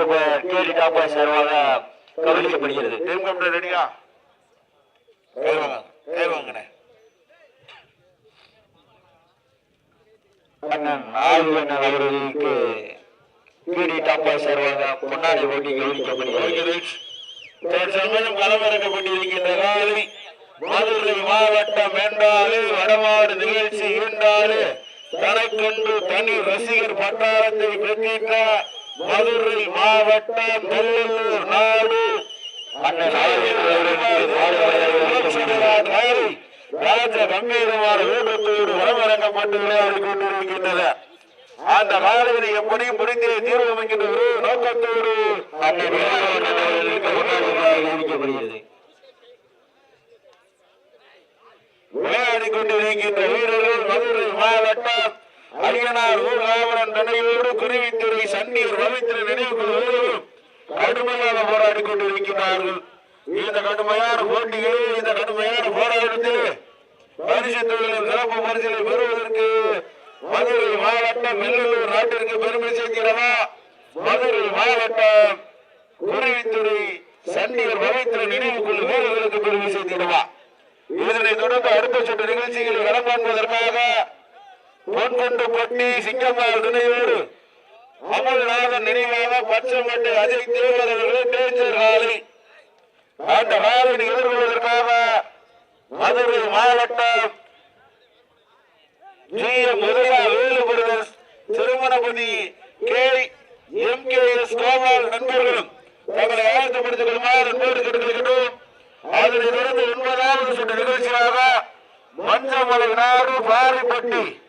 அடுத்து கேள்வி காப்பா சார்பாக கவனிக்கப்படுகிறது. டீம் கமிட்டி ரெடியா? கை வாங்க கை வாங்கண்ணே. அண்ணன் ஆய்வண்ணன் அவர்களுக்கு கேடி டாப்பா சார்பாக பொன்னாடி ஓட்டி கவனிக்கப்படுகிறது. தற்சமயம் களமிறக்கப்பட்டிருக்கின்ற காலை மதுரை மாவட்டம் என்றாலே வடமாடு நிகழ்ச்சி என்றாலே தனக்கென்று தனி ரசிகர் பட்டாரத்தை பெற்றிட்ட மதுரை மாவட்டம் நெல்லூர் நாடு. ராஜ கம்பீரமான வேகத்தோடு வளமிறக்கப்பட்டு விளையாடி கொண்டிருக்கின்றன அந்த காலையில் எப்படியும் முடிந்தே தீர்வு என்கின்ற ஒரு நோக்கத்தோடு விளையாடி கொண்டிருக்கின்ற வீரர்கள் மதுரை மாவட்டம் அரியனார் ஊர்காவலன் நினைவோடு குருவித்துறை சன்னீர் ரவீந்திர நினைவுகளோடு கடுமையாக போராடி கொண்டிருக்கிறார்கள் இந்த கடுமையான போட்டிகளே இந்த கடுமையான போராட்டத்தில் பரிசு தொழிலின் சிறப்பு பரிசிலை பெறுவதற்கு மதுரை மாவட்டம் வெள்ளலூர் நாட்டிற்கு பெருமை சேர்க்கிறவா? மதுரை மாவட்டம் குருவித்துறை சன்னீர் ரவீந்திர நினைவுக்குழு வீரர்களுக்கு பெருமை சேர்த்திடவா இதனைத் தொடர்ந்து அடுத்த சுற்று நிகழ்ச்சிகளை களம் காண்பதற்காக பொன்கொண்டு பொட்டி சிங்கம்மாள் துணையோடு. அமல்நாதன் நினைவாக பச்சைமட்டை அஜய் தேவர் அவர்கள் டேஞ்சர் அந்த காலையை எதிர்கொள்வதற்காக மதுரை மாவட்டம் G. M. Udaya Velu brothers Thirumanapathi K. M. K. S. Gopal நண்பர்களும் தங்களை ஆயத்தப்படுத்திக் கொள்ளுமாறு நண்பர்கள் கேட்டுக்கொள்கின்றோம். அதனை தொடர்ந்து ஒன்பதாவது சுற்று நிகழ்ச்சியாக மஞ்சமலை நாடு பாரிப்பட்டி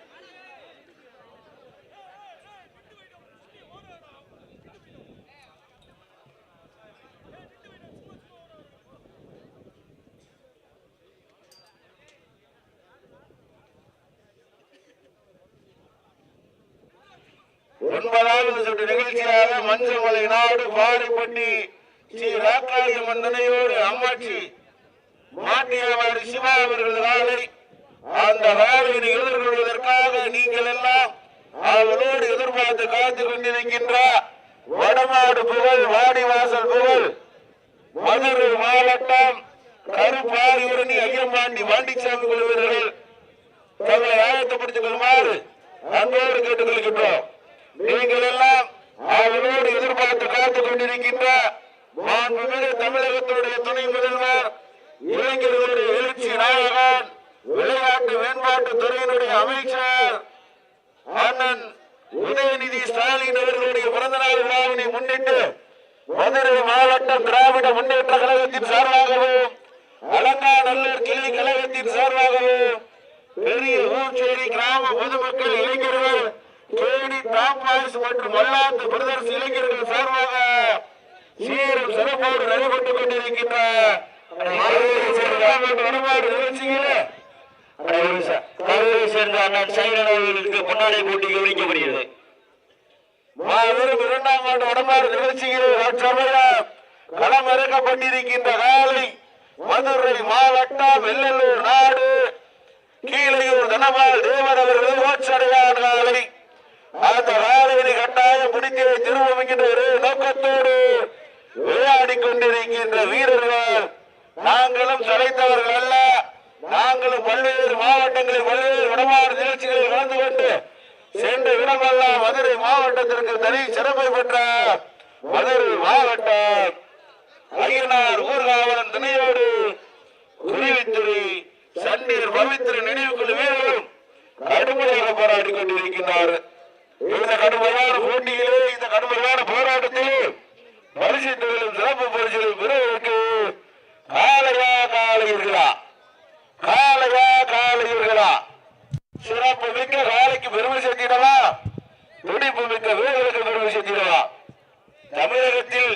ஒன்பதாவது சுற்று நிகழ்ச்சியாக மஞ்சமலை நாடு பாரிப்பட்டி ஸ்ரீ ராக்காளிய மந்தனையோடு அம்மாச்சி மாட்டியவர் சிவா அவர்கள் நாளை அந்த ராவினை எதிர்கொள்வதற்காக நீங்கள் எல்லாம் அவளோடு எதிர்பார்த்து காத்துக் கொண்டிருக்கின்ற வடமாடு புகழ் வாடிவாசல் புகழ் மதுரை மாவட்டம் கருப்பாரியுரணி ஐயம்பாண்டி பாண்டிச்சாமி குழுவினர்கள் தங்களை ஆயத்தப்படுத்திக் கொள்ளுமாறு அன்போடு கேட்டுக் கொள்கின்றோம் நீங்கள் எல்லாம் அவளோடு எதிர்பார்த்து காத்துக் கொண்டிருக்கின்ற தமிழகத்தினுடைய தமிழகத்துடைய துணை முதல்வர் இளைஞர்களுடைய எழுச்சி நாயகன் விளையாட்டு மேம்பாட்டு துறையினுடைய அமைச்சர் அண்ணன் உதயநிதி ஸ்டாலின் அவர்களுடைய பிறந்த நாள் விழாவினை முன்னிட்டு மதுரை மாவட்டம் திராவிட முன்னேற்ற கழகத்தின் சார்பாகவும் அலங்காநல்லூர் கிளை கழகத்தின் சார்பாகவும் பெரிய ஊர்ச்சேரி கிராம பொதுமக்கள் இளைஞர்கள் கேடி டாப்பாய்ஸ் மற்றும் மல்லாந்து பிரதர்ஸ் இளைஞர்கள் சார்பாக சீரும் சிறப்போடு நடைபெற்றுக் கொண்டிருக்கின்ற வடமாடு நிகழ்ச்சியிலே. கரூரை சேர்ந்த அண்ணன் சைரன் அவர்களுக்கு பொன்னாடை போட்டி கவனிக்கப்படுகிறது. மாபெரும் இரண்டாம் ஆண்டு வடமாறு நிகழ்ச்சியில் தற்சமயம் களம் இறக்கப்பட்டிருக்கின்ற காலை மதுரை மாவட்டம் வெள்ளலூர் நாடு கீழையூர் தனபால் தேவர் அவர்கள் ஓச்சடையான் காலை. அந்த காலையினை கட்டாயம் பிடித்து திரும்பும் என்கின்ற ஒரு நோக்கத்தோடு விளையாடி கொண்டிருக்கின்ற வீரர்கள் நாங்களும் சளைத்தவர்கள் அல்ல. நாங்களும் பல்வேறு மாவட்டங்களில் பல்வேறு விடமாறு நிகழ்ச்சிகளில் கலந்து கொண்டு சென்ற இடமெல்லாம் மதுரை மாவட்டத்திற்கு தனி சிறப்பை பெற்ற மதுரை மாவட்டம் ஐயனார் ஊர்காவலன் துணையோடு குருவித்துறை சன்னீர் பவித்திர நினைவுக்குழு வீரர்களும் கடுமையாக போராடி கொண்டிருக்கின்றார் இந்த கடுமையான போட்டியிலே இந்த கடுமையான போராட்டத்திலே பரிசு தொழிலும் சிறப்பு பரிசுகள் பெறுவதற்கு காலையா காலையீர்களா காலையா காலையீர்களா சிறப்பு மிக்க காலைக்கு பெருமை சேர்த்திடவா? துடிப்பு மிக்க வீரர்களுக்கு பெருமை சேர்த்திடவா? தமிழகத்தில்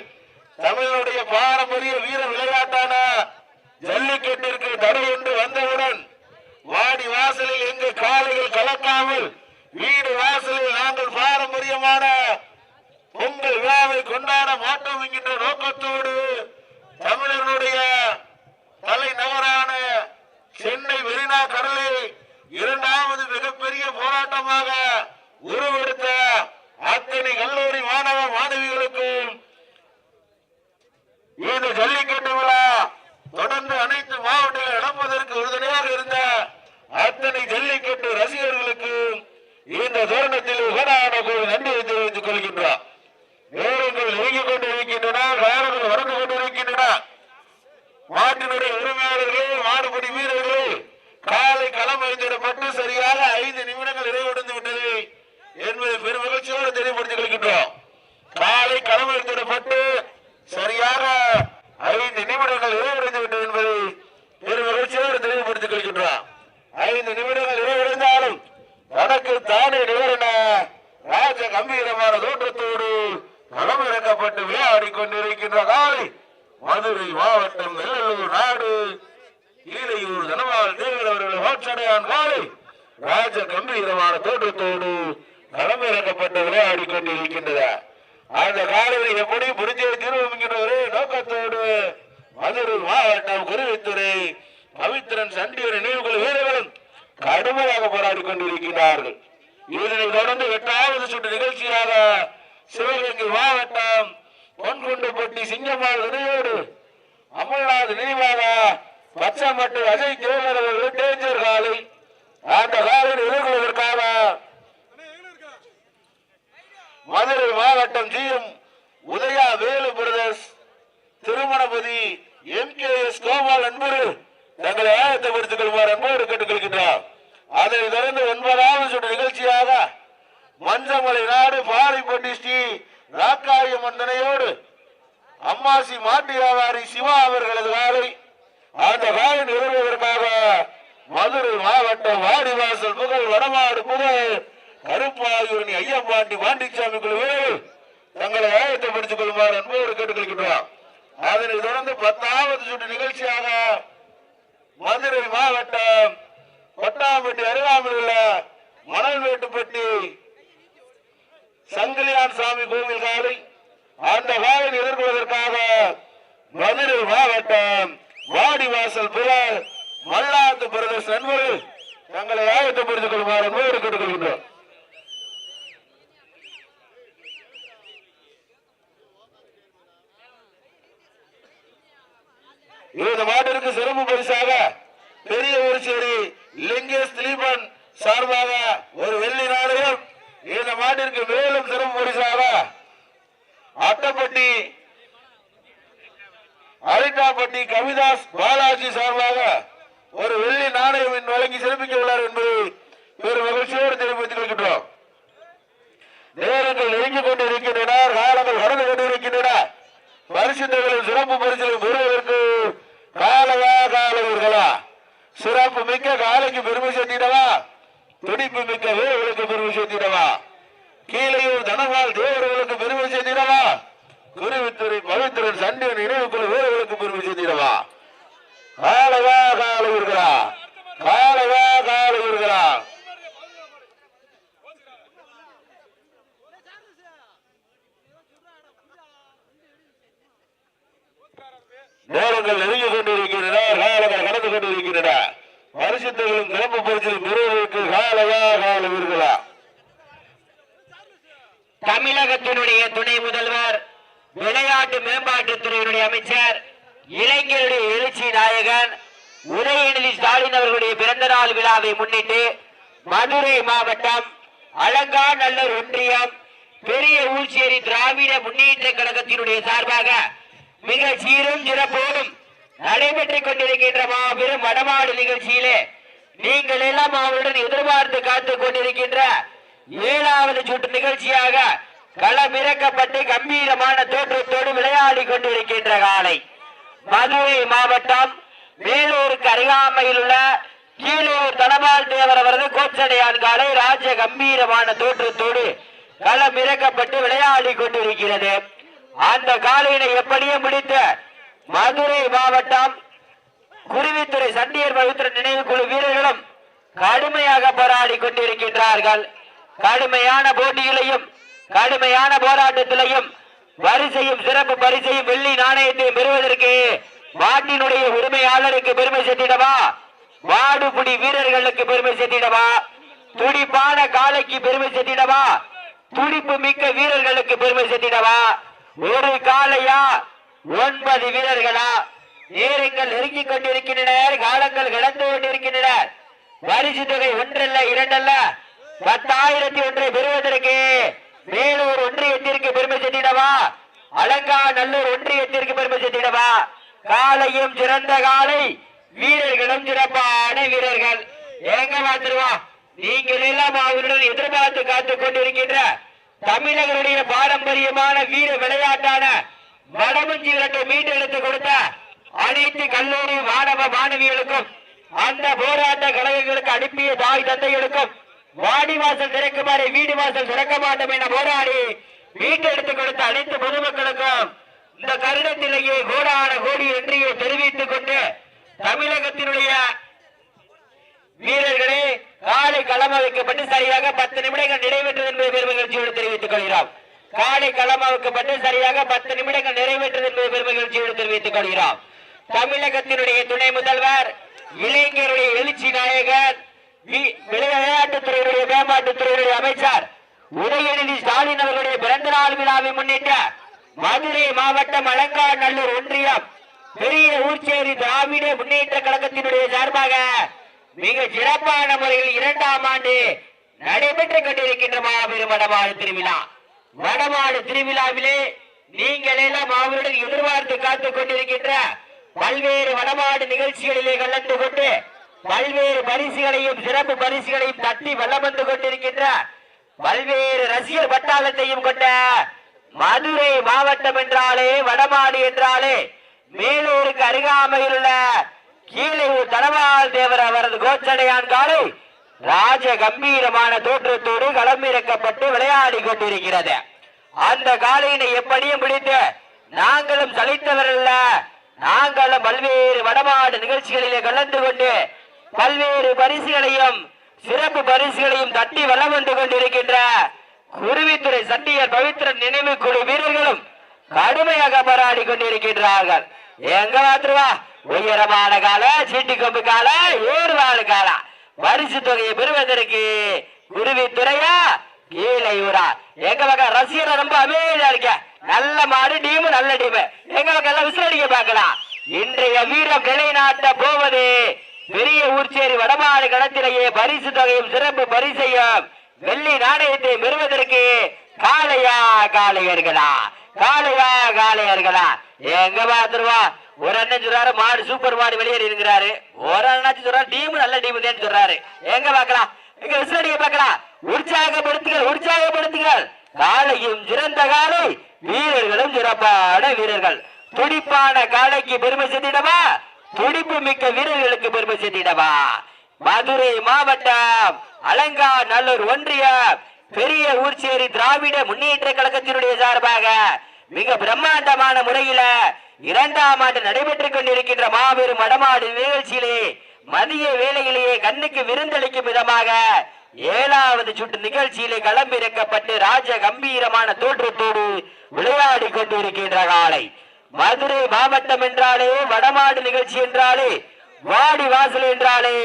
தமிழனுடைய பாரம்பரிய வீர விளையாட்டான ஜல்லிக்கட்டிற்கு தடை என்று வந்தவுடன் வாடி வாசலில் எங்கு காலையில் கலக்காமல் வீடு வாசலில் நாங்கள் பாரம்பரியமான பொங்கல் விழாவை கொண்டாட மாட்டோம் என்கின்ற நோக்கத்தோடு தமிழர்களுடைய தலைநகரான சென்னை மெரினா கடலில் இரண்டாவது மிகப்பெரிய போராட்டமாக உருவெடுத்த அத்தனை கல்லூரி மாணவ மாணவிகளுக்கும் இந்த தருணத்தில் உகரான கோவில் நன்றியை தெரிவித்துக் கொள்கின்றோம் நேரங்கள் நெருங்கிக் கொண்டு இருக்கின்றன காலங்கள் வறந்து கொண்டு இருக்கின்றன மாட்டினுடைய உரிமையாளர்களே மாடுபடி வீரர்களே காலை களம் அறிஞ்சிடப்பட்டு சரியாக ஐந்து நிமிடங்கள் நிறைவடைந்து விட்டது என்பதை பெரும் மகிழ்ச்சியோடு தெரியப்படுத்திக் கொள்கின்றோம். காலை களம் அறிஞ்சிடப்பட்டு சரியாக ஐந்து நிமிடங்கள் நிறைவடைந்து விட்டது என்பதை பெரும் மகிழ்ச்சியோடு தெளிவுபடுத்திக் கொள்கின்றோம். ஐந்து நிமிடங்கள் நிறைவடைந்தாலும் தனக்கு தானே நிகழ்ன ராஜ கம்பீரமான தோற்றத்தோடு களம் இறக்கப்பட்டு விளையாடி கொண்டிருக்கின்ற காலை மதுரை மாவட்டம் வெள்ளலூர் நாடு. ஈரையூர் தனவால் தேவர் அவர்கள் வாட்சடையான் காலை ராஜ கம்பீரமான தோற்றத்தோடு களமிறக்கப்பட்டு விளையாடி கொண்டிருக்கின்றது அந்த காலையை எப்படி புரிஞ்சே தீர்வோம் என்கிற ஒரே நோக்கத்தோடு மதுரை மாவட்டம் குருவித்துறை பவித்திரன் சண்டியர் நினைவுகள் வீரர்களும் கடுமையாக போராடி கொண்டிருக்கிறார்கள் இதனை தொடர்ந்து எட்டாவது சுற்று நிகழ்ச்சியாக சிவகங்கை மாவட்டம் பொன்குண்டப்பட்டி சிங்கம்மாள் நினைவோடு அமல்நாத் நினைவாக பச்சைமட்டு அஜய் தேவர் அவர்கள் டேஞ்சர் காலை. அந்த காலில் எதிர்கொள்வதற்காக மதுரை மாவட்டம் GM Udaya Velu brothers Thirumanapathi M K S Gopal Anbariv. தங்களை ஆயத்தப்படுத்திக் கொள்வார் அன்போடு கேட்டுக்கொள்கின்றார். அதைத் தொடர்ந்து ஒன்பதாவது சுற்று நிகழ்ச்சியாக மஞ்சமலை நாடு பாரிப்பட்டி ஸ்ரீ ராக்காய மந்தனையோடு அம்மாசி மாட்டு வியாபாரி சிவா அவர்களது வாழை அந்த காலை நிறுவுவதற்காக மதுரை மாவட்டம் வாடிவாசல் புகழ் வடமாடு புகழ் கருப்பாயூரணி ஐயம்பாண்டி பாண்டிச்சாமி குழுவில் தங்களை ஆயத்தப்படுத்திக் கொள்ளுமாறு அன்போடு கேட்டுக்கொள்கின்றோம். அதனை தொடர்ந்து பத்தாவது சுற்று நிகழ்ச்சியாக மதுரை மாவட்டம் கொட்டாம்பட்டி அருகாமல் உள்ள மணல்வேட்டுப்பட்டி சங்கிலியான் சாமி கோவில் காலை அந்த காலை எதிர்கொள்வதற்காக மதுரை மாவட்டம் வாடிவாசல் புற மல்லாத்து பிரதேச நண்பர்கள் தங்களை ஆயத்தப்படுத்திக் கொள்ளுமாறு நோடு கேட்டுக்கொள்கின்றோம் இந்த மாட்டிற்கு சிறப்பு பரிசாக பெரிய ஊர்ச்சேரி லிங்கேஷ் திலீபன் சார்பாக ஒரு வெள்ளி நாடகம். இந்த மாட்டிற்கு மேலும் சிறப்பு பரிசாக அட்டப்பட்டி அரிட்டாப்பட்டி கவிதாஸ் சார்பாக ஒரு வெள்ளி நாணயம் வழங்கி சிறப்பிக்க உள்ளார் என்பதை பெரும் மகிழ்ச்சியோடு தெரிவித்துக் கொள்கின்றோம். நேரங்கள் நெருங்கிக் கொண்டிருக்கின்றன காலங்கள் கடந்து கொண்டிருக்கின்றன. பரிசுத்தங்களும் சிறப்பு பரிசுகளை பெறுவதற்கு காலவா காலவர்களா? சிறப்பு மிக்க காலைக்கு பெருமை சேர்த்திடவா துடிப்பு மிக்க வீரர்களுக்கு பெருமை சேர்த்திடவா கீழையூர் தனபால் தேவர்களுக்கு பெருமை சேர்த்திடவா குருவித்துறை பவித்திரன் சண்டியன் நினைவுக்குள்ள வீரர்களுக்கு பெருமை சேர்த்திடவா காலவா காலவர்களா காலவா காலவர்களா நேரங்கள் நெருங்கி கொண்டிருக்கின்றன காலங்கள் கடந்து கொண்டிருக்கின்றன பரிசுத்தங்களும் சிறப்பு பரிசிலும் பெறுவதற்கு காலவா கால வீர்களா தமிழகத்தினுடைய துணை முதல்வர் விளையாட்டு மேம்பாட்டுத்துறையினுடைய அமைச்சர் இளைஞருடைய எழுச்சி நாயகன் உதயநிதி ஸ்டாலின் அவர்களுடைய பிறந்த நாள் விழாவை முன்னிட்டு மதுரை மாவட்டம் அலங்காநல்லூர் ஒன்றியம் பெரிய ஊச்சேரி திராவிட முன்னேற்ற கழகத்தினுடைய சார்பாக மிக சீரும் சிறப்போடும் நடைபெற்றுக் கொண்டிருக்கின்ற மாபெரும் வடமாடு நிகழ்ச்சியிலே நீங்கள் எல்லாம் அவருடன் எதிர்பார்த்து காத்துக் கொண்டிருக்கின்ற ஏழாவது சுற்று நிகழ்ச்சியாக களமிறக்கப்பட்டு கம்பீரமான தோற்றத்தோடு விளையாடி கொண்டிருக்கின்ற காலை. மதுரை மாவட்டம் வேலூருக்கு அருகாமையில் உள்ள கீழூர் தனபால் தேவர் அவரது கோச்சடையான் காலை ராஜ கம்பீரமான தோற்றத்தோடு களமிறக்கப்பட்டு விளையாடி கொண்டிருக்கிறது. அந்த காலையினை எப்படியே முடித்த மதுரை மாவட்டம் குருவித்துறை சண்டியர் பவித்திர நினைவு குழு வீரர்களும் கடுமையாக போராடி கொண்டிருக்கின்றார்கள். கடுமையான போட்டியிலையும் கடுமையான போராட்டத்திலையும் வரிசையும் சிறப்பு பரிசையும் வெள்ளி நாணயத்தை பெறுவதற்கு மாட்டினுடைய உரிமையாளருக்கு பெருமை சேர்த்திடவா? வாடுபுடி வீரர்களுக்கு பெருமை சேர்த்திடவா? துடிப்பான காலைக்கு பெருமை சேர்த்திடவா? துடிப்பு மிக்க வீரர்களுக்கு பெருமை சேர்த்திடவா? ஒரு காலையா ஒன்பது வீரர்களா? நேரங்கள் நெருங்கிக் கொண்டிருக்கின்றன காலங்கள் கடந்து கொண்டிருக்கின்றன. பரிசு தொகை ஒன்றல்ல இரண்டல்ல? பத்தாயிரத்தி ஒன்றை பெறுவதற்கு மேலூர் ஒன்றியத்திற்கு பெருமை சேர்த்திடவா? அலங்கா நல்லூர் ஒன்றியத்திற்கு பெருமை சேர்த்திடவா? காலையும் சிறந்த காலை வீரர்களும் சிறப்பான வீரர்கள். ஏங்க மாத்திருவா? நீங்கள் எல்லாம் அவருடன் எதிர்பார்த்து காத்துக் கொண்டிருக்கின்ற தமிழர்களுடைய பாரம்பரியமான வீர விளையாட்டான வடமஞ்சி விரட்டை மீட்டெடுத்து கொடுத்த அனைத்து கல்லூரி மாணவ மாணவிகளுக்கும் அந்த போராட்ட கழகங்களுக்கு அனுப்பிய தாய் தந்தைகளுக்கும் வாடி வாசல் திறக்குமாறு வீடு வாசல் திறக்க மாட்டோம் என போராடி மீட்டெடுத்து கொடுத்த அனைத்து பொதுமக்களுக்கும் இந்த கருடத்திலேயே கோடான கோடி என்று தெரிவித்துக் கொண்டு தமிழகத்தினுடைய வீரர்களே காலை களம் வைக்கப்பட்டு சரியாக பத்து நிமிடங்கள் நிறைவேற்றது என்பதை பெருமகிழ்ச்சியோடு தெரிவித்துக் கொள்கிறோம். காலை களம் வைக்கப்பட்டு சரியாக பத்து நிமிடங்கள் நிறைவேற்றது என்பதை பெருமகிழ்ச்சியோடு தெரிவித்துக் கொள்கிறோம். தமிழகத்தினுடைய துணை முதல்வர் இளைஞருடைய எழுச்சி நாயகர் வி- விளையாட்டுத்துறையுடைய மேம்பாட்டுத்துறையுடைய அமைச்சர் உதயநிதி ஸ்டாலின் அவர்களுடைய பிறந்த நாள் விழாவை முன்னிட்டு மதுரை மாவட்டம் அலங்காநல்லூர் ஒன்றியம் பெரிய ஊர்ச்சேரி திராவிட முன்னேற்ற கழகத்தினுடைய சார்பாக மிக சிறப்பான முறையில் இரண்டாம் ஆண்டு நடைபெற்றுக் கொண்டிருக்கின்ற மாபெரும் வடமாடு திருவிழா. வடமாடு திருவிழாவிலே நீங்கள் எல்லாம் அவருடன் எதிர்பார்த்து காத்துக் கொண்டிருக்கின்ற பல்வேறு வடமாடு நிகழ்ச்சிகளிலே கலந்து கொண்டு பல்வேறு பரிசுகளையும் சிறப்பு பரிசுகளையும் தட்டி வல்லம் வந்து கொண்டிருக்கின்ற பல்வேறு ரசிகர் பட்டாளத்தையும் கொண்ட மதுரை மாவட்டம் என்றாலே வடமாடு என்றாலே மேலூருக்கு அருகாமையில் உள்ள கீழே தனவால் தேவர் அவரது கோச்சடையான் காலை ராஜ கம்பீரமான தோற்றத்தோடு களமிறக்கப்பட்டு விளையாடி கொண்டிருக்கிறது. அந்த காலையினை எப்படியும் பிடித்து நாங்களும் சலித்தவரல்ல. நாங்களும் பல்வேறு வடமாடு நிகழ்ச்சிகளிலே கலந்து கொண்டு பல்வேறு பரிசுகளையும் சிறப்பு பரிசுகளையும் தட்டி வலம் வந்து கொண்டிருக்கின்ற குருவித்துறை சண்டியர் பவித்திரன் நினைவு குழு வீரர்களும் கடுமையாக போராடி கொண்டிருக்கின்றார்கள். எங்க மாத்திருவா உயரமான கால சீட்டி கொம்பு கால ஏறுவாள் காலம் பரிசு தொகையை பெறுவதற்கு குருவித்துறையா? கீழே ஊரா. எங்க பக்கம் ரசிகர் ரொம்ப அமைதியா இருக்க. நல்ல மாடு டீமு நல்ல டீமு. எங்க பக்கம் எல்லாம் விசிலடிக்க பார்க்கலாம். இன்றைய வீரம் நிலைநாட்ட போவது பெரிய ஊர்ச்சேரி வடமாடு கடத்திலேயே பரிசு தொகையும் சிறப்பு பரிசையும் வெள்ளி நாணயத்தை பெறுவதற்கு காளையா காளையர்களா? காளையா காளையர்களா? எங்க பாத்துருவா ஒரு அண்ணன் சொல்றாரு மாடு சூப்பர் மாடு வெளியேறி இருக்கிறாரு ஒரு அண்ணாச்சும் சொல்றாரு டீம் நல்ல டீம் தான் சொல்றாரு. எங்க பாக்கலாம் எங்க விசிலடிக்க பாக்கலாம் உற்சாகப்படுத்துங்கள் உற்சாகப்படுத்துங்கள். காளையும் சிறந்த காலை வீரர்களும் சிறப்பான வீரர்கள். துடிப்பான காளைக்கு பெருமை சேர்த்திடவா? துடிப்பு மிக்க வீரர்களுக்கு பெருமை சேர்த்திடவா? மதுரை மாவட்டம் அலங்கா நல்லூர் ஒன்றியம் பெரிய ஊர்ச்சேரி திராவிட முன்னேற்ற கழகத்தினுடைய சார்பாக மிக பிரம்மாண்டமான முறையில இரண்டாம் ஆண்டு நடைபெற்றுக் கொண்டிருக்கின்ற மாபெரும் வடமாடு நிகழ்ச்சியிலே மதிய வேளையிலேயே கண்ணுக்கு விருந்தளிக்கும் விதமாக ஏழாவது சுற்று நிகழ்ச்சியிலே களம்பிறக்கப்பட்டு ராஜ கம்பீரமான தோற்றத்தோடு விளையாடி கொண்டிருக்கின்ற காலை. மதுரை மாவட்டம் என்றாலே வடமாடு நிகழ்ச்சி என்றாலே வாடி வாசல் என்றாலே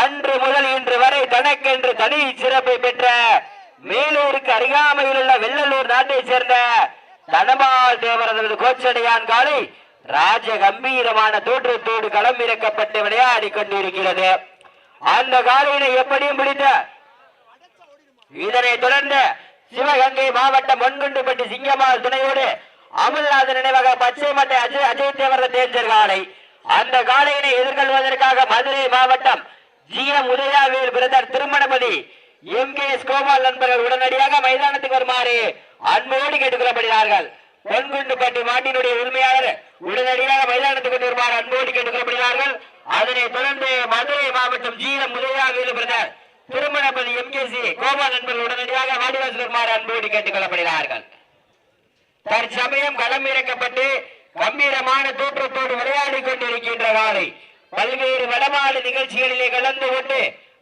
அன்று முதல் இன்று வரை தனக்கென்று தனி சிறப்பை பெற்ற மேலூருக்கு அருகாமையில் உள்ள வெள்ளலூர் நாட்டை சேர்ந்த தனபால் தேவரது கோச்சடையான் காலை ராஜ கம்பீரமான தோற்றத்தோடு களம் இறக்கப்பட்டு விளையாடி கொண்டிருக்கிறது. அந்த காலையினை எப்படியும் பிடித்த இதனை தொடர்ந்து சிவகங்கை மாவட்டம் பொன்குண்டுப்பட்டி சிங்கமால் துணையோடு அமல்நாதன் நினைவாக பச்சை மட்டை அஜய் அஜய் தேவரத தேஞ்சர் காலை அந்த காலையினை எதிர்கொள்வதற்காக மதுரை மாவட்டம் G M உதயாவில் brother Thirumanapathi M K S Gopal நண்பர்கள் உடனடியாக மைதானத்துக்கு வருமாறு அன்போடு கேட்டுக்கொள்ளப்படுகிறார்கள். பொன்குண்டுப்பட்டி மாட்டினுடைய உரிமையாளர் உடனடியாக மைதானத்துக்கு கொண்டு வருமாறு அன்போடு கேட்டுக்கொள்ளப்படுகிறார்கள். அதனைத் தொடர்ந்து மதுரை மாவட்டம் ஜி முதலாக Udayavel Thirumanappathi M K C Gopal நண்பர்கள் உடனடியாக வாடிவாசல் வருமாறு அன்போடு கேட்டுக்கொள்ளப்படுகிறார்கள். தற்சமயம் களம் இறக்கப்பட்டு கம்பீரமான தோற்றத்தோடு விளையாடி கொண்டிருக்கின்ற காலை பல்வேறு வடமாடு நிகழ்ச்சிகளிலே கலந்து கொண்டு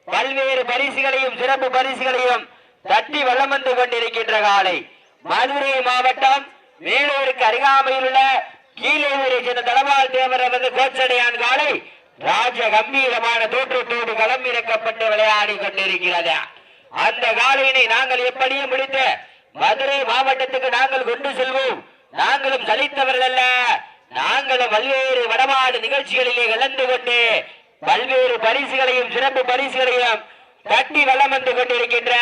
பல்வேறு பரிசுகளையும் சிறப்பு பரிசுகளையும் தட்டி வளம் வந்து கொண்டிருக்கின்ற காலை மதுரை மாவட்டம் வேலூருக்கு அருகாமையில் உள்ள கீழூரை சேர்ந்த தலவாள் தேவர் வந்து கோச்சடையான் காலை ராஜ கம்பீரமான தோற்றத்தோடு களம் இறக்கப்பட்டு விளையாடி கொண்டிருக்கிறது. அந்த காலையினை நாங்கள் எப்படியும் முடித்து மதுரை மாவட்டத்துக்கு நாங்கள் கொண்டு செல்வோம். நாங்களும் சலித்தவர்கள் அல்ல. நாங்களும் பல்வேறு வடமாடு நிகழ்ச்சிகளிலே கலந்து கொண்டு பல்வேறு பரிசுகளையும் சிறப்பு பரிசுகளையும் தட்டி வளம் வந்து கொண்டிருக்கின்ற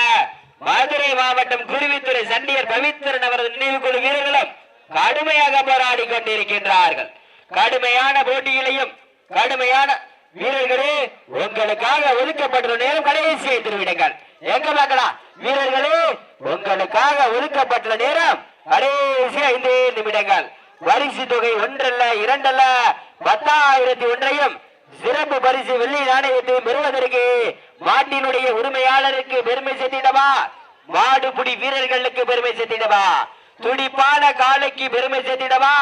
மதுரை மாவட்டம் குருவித்துறை சண்டியர் பவித்திரன் அவரது நினைவு குழு வீரர்களும் கடுமையாக போராடி கொண்டிருக்கின்றார்கள். கடுமையான போட்டியிலையும் கடுமையான வீரர்களே உங்களுக்காக ஒதுக்கப்பட்டுள்ள நேரம் கடைசி திருவிடுங்கள். எங்க பார்க்கலாம் வீரர்களே உங்களுக்காக ஒதுக்கப்பட்டுள்ள நேரம் கடைசி ஐந்து நிமிடங்கள். பரிசு தொகை ஒன்றல்ல இரண்டல்ல பத்தாயிரத்தி ஒன்றையும் சிறப்பு பரிசு வெள்ளி நாணயத்தையும் பெறுவதற்கு மாட்டினுடைய உரிமையாளருக்கு பெருமை சேர்த்திடவா? வாடுபுடி வீரர்களுக்கு பெருமை சேர்த்திடவா? துடிப்பான காலைக்கு பெருமை சேர்த்திடவா?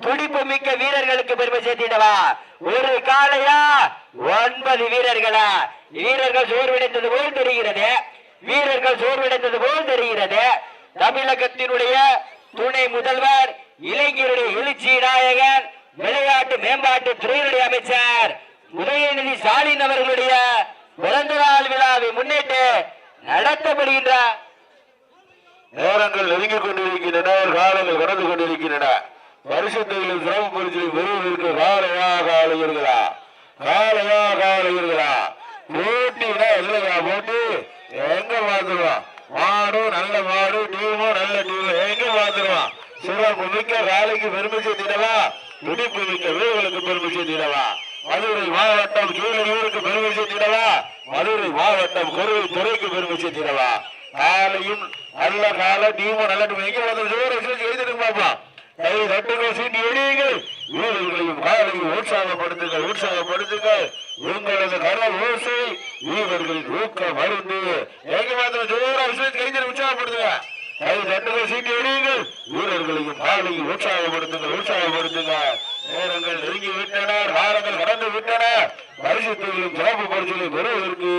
துடிப்பு மிக்க வீரர்களுக்கு பெருமை சேர்த்திடவா? ஒரு காலையா ஒன்பது வீரர்களா? வீரர்கள் சோர்வடைந்தது போல் தெரிகிறது. வீரர்கள் சோர்வடைந்தது போல் தெரிகிறது. தமிழகத்தினுடைய துணை முதல்வர் இளைஞருடைய எழுச்சி நாயகன் விளையாட்டு மேம்பாட்டு துறையினுடைய அமைச்சர் உதயநிதி ஸ்டாலின் அவர்களுடைய பிறந்த நாள் விழாவை முன்னிட்டு நடத்தப்படுகின்ற நேரங்கள் நெருங்கிக் கொண்டிருக்கின்றன காலங்கள் கடந்து கொண்டிருக்கின்றன. பரிசுத்தையிலும் சிறப்பு பரிசிலும் பெறுவதற்கு காலையா காலையர்களா காலையா காலையர்களா போட்டினா இல்லையா போட்டி? எங்க பார்த்துருவான் மாடும் நல்ல மாடு டீமும் நல்ல டீம். எங்க பார்த்துருவான் சிறப்பு மிக்க காலைக்கு பெருமை சேர்த்திடவா? துடிப்பு மிக்க வீரர்களுக்கு பெருமை சேர்த்திடவா? மதுரை மாவட்டம் கீழூருக்கு பெருமை சேர்த்திடவா? மதுரை மாவட்டம் கருவை துறைக்கு பெருமை சேர்த்திடவா? காலையும் நல்ல கால டீமும் நல்ல எங்க வந்து ஜோர எழுதிட்டு பாப்பா. கை ரெண்டுகள் சீட்டி எடியுங்கள் வீரர்களையும் காலையும் உற்சாகப்படுத்துங்கள் உற்சாகப்படுத்துங்கள். உங்களது கர ஓசை வீரர்களின் ஊக்க மருந்து. எங்க மாத்திரம் ஜோர விஷயத்தை கை உற்சாகப்படுத்துங்க. கை ரெண்டுகள் சீட்டி எடியுங்கள் வீரர்களையும் காலையும் உற்சாகப்படுத்துங்கள் உற்சாகப்படுத்துங்க நேரங்கள் நெருங்கி விட்டன வாரங்கள் கடந்து விட்டன பரிசுத்தையும் சிறப்பு பரிசுகளை பெறுவதற்கு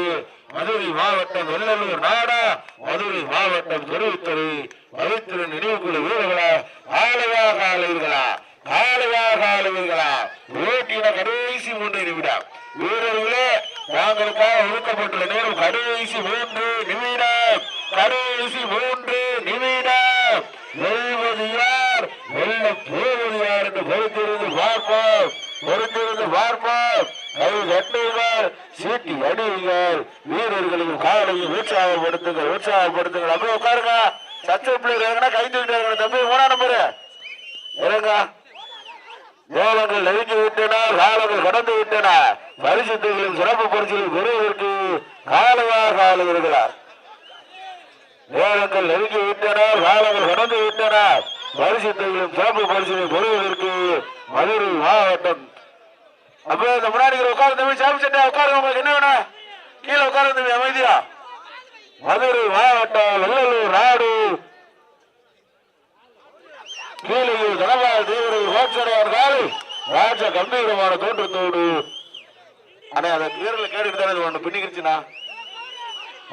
மதுரை மாவட்டம் வெள்ளலூர் நாடா மதுரை மாவட்டம் திருவித்தரை பவித்திர நினைவுக்குழு வீரர்களா காலையாக ஆளுவீர்களா காலையாக ஆளுவீர்களா ஓட்டின கடைசி மூன்று நிமிடம். வீரர்களே தாங்களுக்காக ஒதுக்கப்பட்டுள்ள நேரம் கடைசி மூன்று நிமிடம். கடைசி மூன்று நிமிடம் வெல்வது யார் வெல்ல போவது யார் என்று பொறுத்திருந்து பார்ப்போம் பொறுத்திருந்து பார்ப்போம் கை கட்டுங்கள் அடியுங்கள். வீரர்களையும் காலையும் உற்சாகப்படுத்துங்கள். உற்சாகப்படுத்துங்கள். அப்படியே உட்காருங்க. சச்சை பிள்ளைகள் இறங்கினா கை தூக்கிட்டு தம்பி மூணா நம்பரு. இறங்க கோலங்கள் நெருங்கி விட்டன காலங்கள் கடந்து விட்டன. பரிசுத்தைகளின் சிறப்பு பரிசுகள் பெறுவதற்கு காலமாக ஆளுகிறார். நேரங்கள் நெருங்கி விட்டன காலங்கள் கடந்து விட்டன. பரிசுத்தைகளும் சிறப்பு பரிசுகளை பெறுவதற்கு மதுரை மாவட்டம் அப்ப இந்த முன்னாடி இருக்கிற உட்காரு தம்பி சாமி சட்டை உட்காருங்க உங்களுக்கு என்ன வேணும்? கீழே உட்காருங்க தம்பி அமைதியா. மதுரை மாவட்டம் வெள்ளலூர் நாடு கீழையில் தனபால தேவரை கோச்சடையார் ராஜ கம்பீரமான தோற்றத்தோடு. ஆனா அதை வீரர்ல கேட்டுட்டு தானே ஒண்ணு பின்னிக்கிருச்சுண்ணா?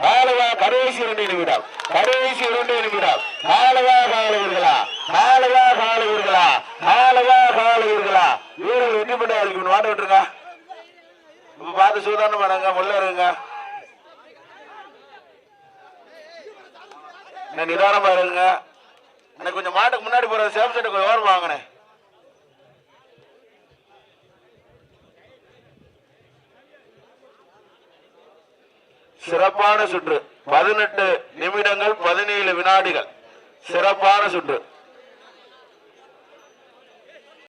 காலவா கடைசி இரண்டு நிமிடம். கடைசி இரண்டு நிமிடம். காலவா காலவீர்களா காலவா காலவீர்களா வீரர்கள் வெற்றி பண்ண வாட்ட விட்டுருங்க. இப்ப பார்த்து சூதானம் பண்ணுங்க முள்ள இருங்க நான் நிதானமா இருங்க. எனக்கு கொஞ்சம் மாட்டுக்கு முன்னாடி போற சேஃப் சைட்டை கொஞ்சம் ஓரம் வாங்கினேன் சிறப்பான சுற்று. பதினெட்டு நிமிடங்கள் பதினேழு வினாடிகள். சிறப்பான சுற்று.